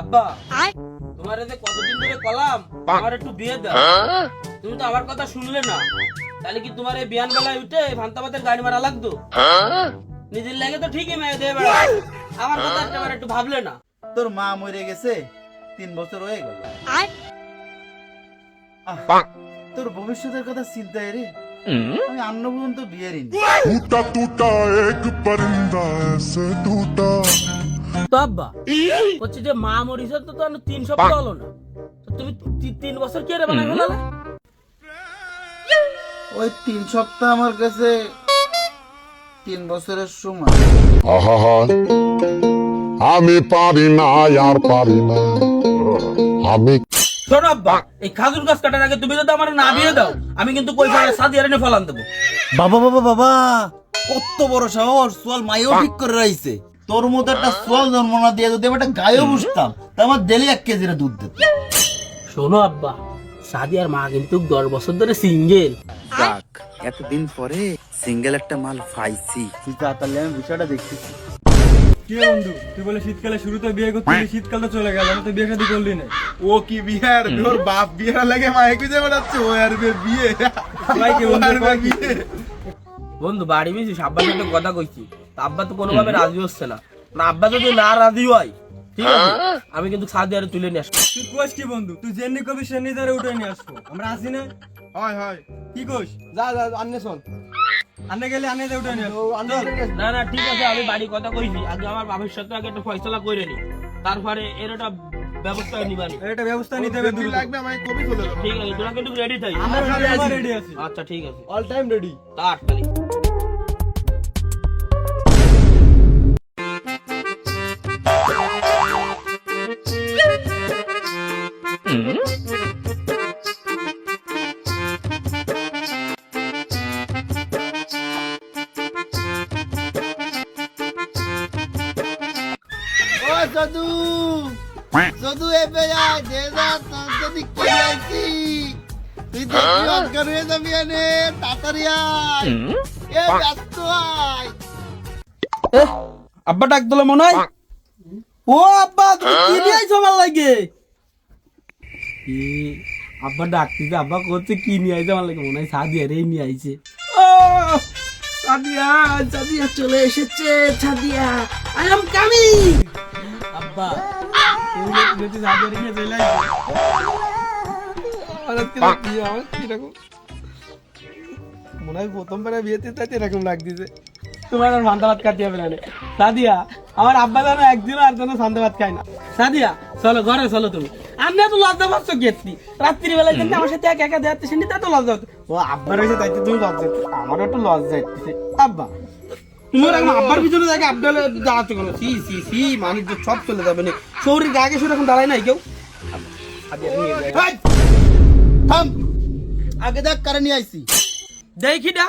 আব্বা তোমার যে কতদিন ধরে কলাম? আমার একটু বিয়ে দাও। তুমি তো আমার কথা শুনলে না। তাহলে কি তোমার এই বিয়ান বেলায় উঠে ভান্তা ভাতের গাড়ি মারা লাগতো? নিজের লাগে তো ঠিকই মেয়ে দেবে আমার কথা একেবারে একটু ভাবলে না। তোর মা মরে গেছে তিন বছর হয়ে গেল। তোর ভবিষ্যতের কথা চিন্তা রে। তিন সপ্তাহ হলো না। তুমি তিন বছর কি রে বানা গেল ওই তিন সপ্তাহ আমার কাছে তিন বছরের সময়। আমি পারি না আর পারি না। আমি শোনো আব্বা এই খাজুর গাছ কাটার আগে তুমি যদি আমার না বিয়ে দাও আমি কিন্তু কই ফেলে সাদি এনে ফেলান দেবো। বাবা বাবা বাবা কত বড় সাহস সোয়াল মাইও ঠিক করে রাইছে। তোর মতো একটা সোয়াল জন্ম না দিয়ে যদি একটা গায়েও বুঝতাম তা আমার ডেলি এক কেজির দুধ দিত। শোনো আব্বা সাদিয়ার মা কিন্তু দশ বছর ধরে সিঙ্গেল যাক এতদিন পরে সিঙ্গেল একটা মাল পাইছি। তাহলে আমি বিষয়টা দেখতেছি। কি বন্ধু তুই বলে শীতকালে শুরুতে বিয়ে করছিলি শীতকাল তো চলে গেল আমি তো বিয়ে শাদী করলি না। ও কি বিহার ওর বাপ বিহার লাগে মায়ে খুঁজে বেড়াচ্ছে ও আর বিয়ে। সবাই কি বিয়ে। বন্ধু বাড়ি মিছি আব্বার সাথে কথা কইছি। আব্বা তো কোনোভাবে রাজি হচ্ছে না। না আব্বা যদি না রাজি হয় ঠিক আছে? আমি কিন্তু সাদি আর তুলে নিয়ে আসব। তুই কোষ কি বন্ধু? তুই জেনি কবি সেনি ধরে উঠে নিয়ে আসব। আমরা আসি না? হয় হয়। কি কোষ যা যা আন্নে শোন আনে গেলে আনে দে উঠে না। না ঠিক আছে আমি বাড়ি কথা কইছি। আগে আমার বাবার সাথে আগে একটা ফয়সলা করে নি। তারপরে এর একটা ব্যবস্থা নিবানি এটা ব্যবস্থা নিতে হবে যদি লাগবে আমাকে কবি চলে যাব। ঠিক আছে তোরা কিন্তু রেডি থাকি। আমরা রেডি আছি। আচ্ছা ঠিক আছে। অল টাইম রেডি তাড়াতাড়ি ও যদু যদু এবে আয় দে যা তোর যদি কি আইছি তুই দেখি অজ্ঞান হয়ে যাবি এনে তাড়াতাড়ি আয়। এ ব্যস্ত আয়। আব্বা ডাক দিলে মনে হয়? ও আব্বা তুমি কি নিয়ে আইছো আমার লাগে? আব্বা ডাকতেছে আব্বা করছে কি নিয়ে আইছে আমার লাগে মনে হয় সাদিয়া রে নিয়ে আইছে। ও সাদিয়া সাদিয়া চলে এসেছে সাদিয়া। আই এম কামিং আব্বা যদি সাদিয়া রে চলে আমার আব্বা যেন একদিনও আর যেন সান্দা ভাত খায় না। সাদিয়া, চলো, ঘরে চলো তুমি। আমি তো লজ্জা পাচ্ছ গেছি রাত্রি বেলায় কিন্তু আমার সাথে একা একা শুনি তা তো লজ্জা হতো ও আব্বার হয়েছে তাইতে তুমি লজ্জা। আমারও একটু লজ্জা আব্বা তুমি ওর এখন দেখে আব্বার দাঁড়াচ্ছে কোনো সি সি সি মানুষ সব চলে যাবে না শহরের আগে শুনে এখন দাঁড়ায় নাই কেউ আগে দেখ কারে নিয়ে দেখি না